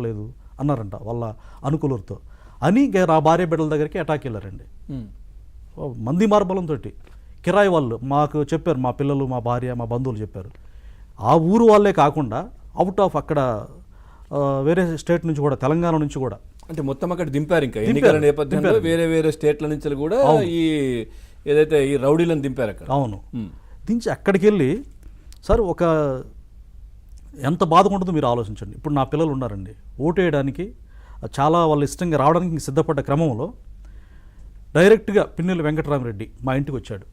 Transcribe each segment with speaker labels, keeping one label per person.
Speaker 1: మాట్లాడలేదు అన్నారంట వాళ్ళ అనుకూలతో అని నా భార్య బిడ్డల దగ్గరికి అటాక్ వెళ్ళారండి. మంది మార్బలంతో కిరాయి వాళ్ళు మాకు చెప్పారు మా పిల్లలు మా భార్య మా బంధువులు చెప్పారు. ఆ ఊరు వాళ్ళే కాకుండా అవుట్ ఆఫ్ అక్కడ వేరే స్టేట్ నుంచి కూడా తెలంగాణ నుంచి కూడా.
Speaker 2: అంటే మొత్తం అక్కడ దింపారు ఇంకా. ఎన్నికల నేపథ్యంలో వేరే వేరే స్టేట్ల నుంచి కూడా ఈ ఏదైతే ఈ రౌడీలను దింపారు అక్కడ.
Speaker 1: అవును. దించి అక్కడికి వెళ్ళి సార్ ఒక ఎంత బాధగా ఉంటుందో మీరు ఆలోచించండి. ఇప్పుడు నా పిల్లలు ఉన్నారండి. ఓటు వేయడానికి చాలా వాళ్ళు ఇష్టంగా రావడానికి సిద్ధపడ్డ క్రమంలో డైరెక్ట్గా పిన్నెల్లి వెంకటరామరెడ్డి మా ఇంటికి వచ్చాడు.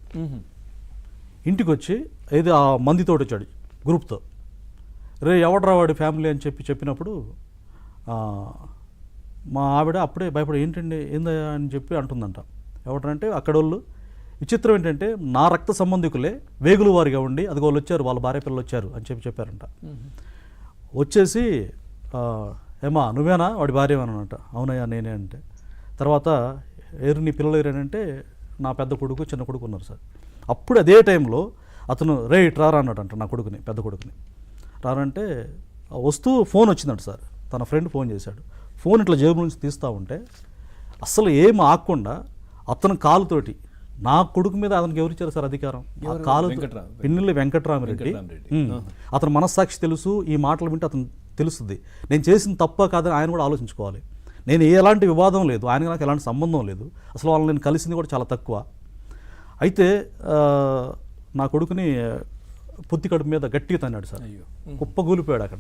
Speaker 1: ఇంటికి వచ్చి ఏదో ఆ మందితో వచ్చాడు గ్రూప్తో. రే ఎవడరా వాడి ఫ్యామిలీ అని చెప్పి చెప్పినప్పుడు మా ఆవిడ అప్పుడే భయపడి ఏంటండి? ఏందయ్యా అని చెప్పి అంటుందంట. ఎవడంటే అక్కడ వాళ్ళు విచిత్రం ఏంటంటే నా రక్త సంబంధికులే వేగులు వారిగా ఉండి అది వాళ్ళు వచ్చారు వాళ్ళ భార్య పిల్లలు వచ్చారు అని చెప్పి చెప్పారంట. వచ్చేసి ఏమా నువ్వేనా? వాడి భార్య అనంట అవునయ్యా నేనే అంటే. తర్వాత ఏరు నీ పిల్లలు ఏరేనంటే నా పెద్ద కొడుకు చిన్న కొడుకు ఉన్నారు సార్. అప్పుడు అదే టైంలో అతను రే ఇటు రారా అన్నాడంట నా కొడుకుని పెద్ద కొడుకుని. రారంటే వస్తూ ఫోన్ వచ్చిందంట సార్. తన ఫ్రెండ్ ఫోన్ చేశాడు. ఫోన్ ఇట్లా జేబు నుంచి తీస్తూ ఉంటే అసలు ఏం ఆగకుండా అతను కాలుతోటి నా కొడుకు మీద అతనికి ఎవరిచ్చారు సార్ అధికారం? కాలు పిన్నెల్లి వెంకట్రామరెడ్డి. అతని మనస్సాక్షి తెలుసు ఈ మాటలు వింటే అతను తెలుస్తుంది. నేను చేసిన తప్ప కాదని ఆయన కూడా ఆలోచించుకోవాలి. నేను ఎలాంటి వివాదం లేదు ఆయనకి నాకు ఎలాంటి సంబంధం లేదు. అసలు వాళ్ళని నేను కలిసింది కూడా చాలా తక్కువ. అయితే నా కొడుకుని పొత్తి కడుపు మీద గట్టిగా తన్నాడు సార్.
Speaker 2: అయ్యో.
Speaker 1: కుప్పగూలిపోయాడు అక్కడ.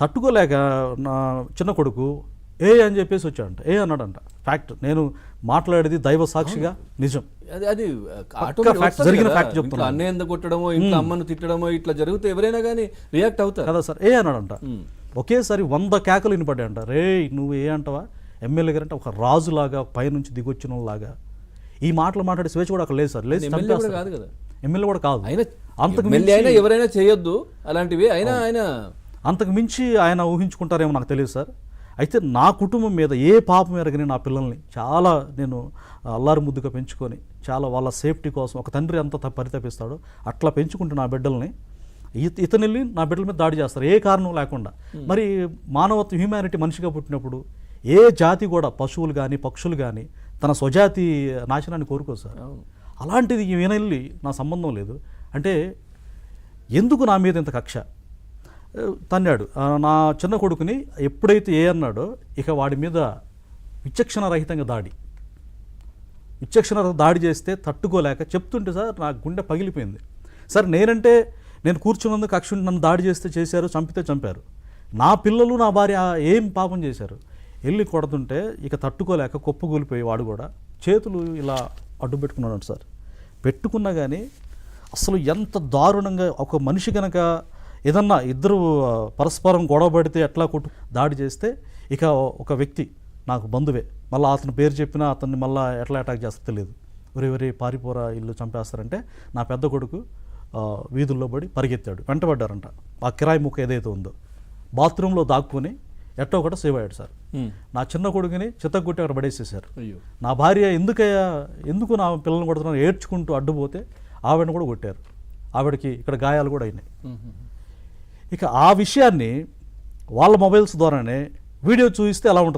Speaker 1: తట్టుకోలేక నా చిన్న కొడుకు ఏ అని చెప్పేసి వచ్చాడంట. ఏ అన్నాడంట. ఫ్యాక్ట్. నేను మాట్లాడేది దైవ సాక్షిగా నిజం.
Speaker 2: అది
Speaker 1: జరిగిన fact చెప్తున్నాను.
Speaker 2: అన్నయ్య కొట్టడమో ఇంట్లో అమ్మను తిట్టడమో ఇట్లా జరిగితే ఎవరైనా కానీ రియాక్ట్ అవుతారు.
Speaker 1: కదా సార్. ఏ అన్నాడంట. ఒకేసారి వంద కేకలు వినపడ్డాయంట. రే నువ్వు ఏ అంటావా? ఎమ్మెల్యే గారు అంటే ఒక రాజులాగా పైనుంచి దిగొచ్చిన లాగా ఈ మాటలు మాట్లాడే స్వేచ్ఛ కూడా అక్కడ లేదు సార్. లేదు
Speaker 2: కాదు కదా.
Speaker 1: ఎమ్మెల్యే కూడా కాదు.
Speaker 2: ఆయన
Speaker 1: అంతకు
Speaker 2: అయినా ఎవరైనా చేయొద్దు. అలాంటివి అయినా ఆయన
Speaker 1: అంతకు మించి ఆయన ఊహించుకుంటారేమో నాకు తెలియదు సార్. అయితే నా కుటుంబం మీద ఏ పాపం ఎరగని నా పిల్లల్ని చాలా నేను అల్లారు ముద్దుగా పెంచుకొని చాలా వాళ్ళ సేఫ్టీ కోసం ఒక తండ్రి ఎంత త- పరితపిస్తాడో. అట్లా పెంచుకుంటూ నా బిడ్డల్ని ఇత- ఇతను వెళ్ళి నా బిడ్డల మీద దాడి చేస్తారు. ఏ కారణం లేకుండా. మరి మానవత్వం హ్యూమానిటీ మనిషిగా పుట్టినప్పుడు ఏ జాతి కూడా పశువులు కానీ పక్షులు కానీ తన స్వజాతి నాశనాన్ని కోరుకోరు సార్. అలాంటిది ఈయన వెళ్ళి నా సంబంధం లేదు. అంటే ఎందుకు నా మీద ఇంత కక్ష? తన్నాడు. నా చిన్న కొడుకుని ఎప్పుడైతే ఏ అన్నాడో ఇక వాడి మీద విచక్షణ రహితంగా దాడి. విచక్షణ దాడి చేస్తే తట్టుకోలేక చెప్తుంటే సార్ నా గుండె పగిలిపోయింది. సార్ నేనంటే నేను కూర్చున్నందుకు కక్ష నన్ను దాడి చేస్తే చేశారు చంపితే చంపారు. నా పిల్లలు నా భార్య ఏం పాపం చేశారు? వెళ్ళి కొడుతుంటే ఇక తట్టుకోలేక కుప్పగూలిపోయి వాడు కూడా చేతులు ఇలా అడ్డు పెట్టుకున్నాడు సార్. పెట్టుకున్నా కానీ అసలు ఎంత దారుణంగా ఒక మనిషి కనుక ఏదన్నా ఇద్దరు పరస్పరం గొడవ పడితే ఎట్లా కొట్టు దాడి చేస్తే ఇక ఒక వ్యక్తి నాకు బంధువే. మళ్ళీ అతని పేరు చెప్పినా అతన్ని మళ్ళీ ఎట్లా అటాక్ చేస్తా తెలియదు ఒరే ఒరే పారిపోరా ఇల్లు చంపేస్తారంటే నా పెద్ద కొడుకు వీధుల్లో పడి పరిగెత్తాడు. వెంటబడ్డారంట. ఆ కిరాయి ముక్క ఏదైతే ఉందో. బాత్రూంలో దాక్కుని ఎట్టో ఒకటి సేవ్ అయ్యాడు సార్. నా చిన్న కొడుకుని చిత్తగొట్టి అక్కడ పడేసేసారు నా భార్య ఎందుకయ్యా ఎందుకు నా పిల్లల్ని కొడుతున్నాను ఏడ్చుకుంటూ అడ్డుపోతే ఆవిడని కూడా కొట్టారు. ఆవిడకి ఇక్కడ గాయాలు కూడా అయినాయి. ఇక ఆ విషయాన్ని వాళ్ళ మొబైల్స్ ద్వారానే వీడియో చూపిస్తే ఎలా ఉంటుంది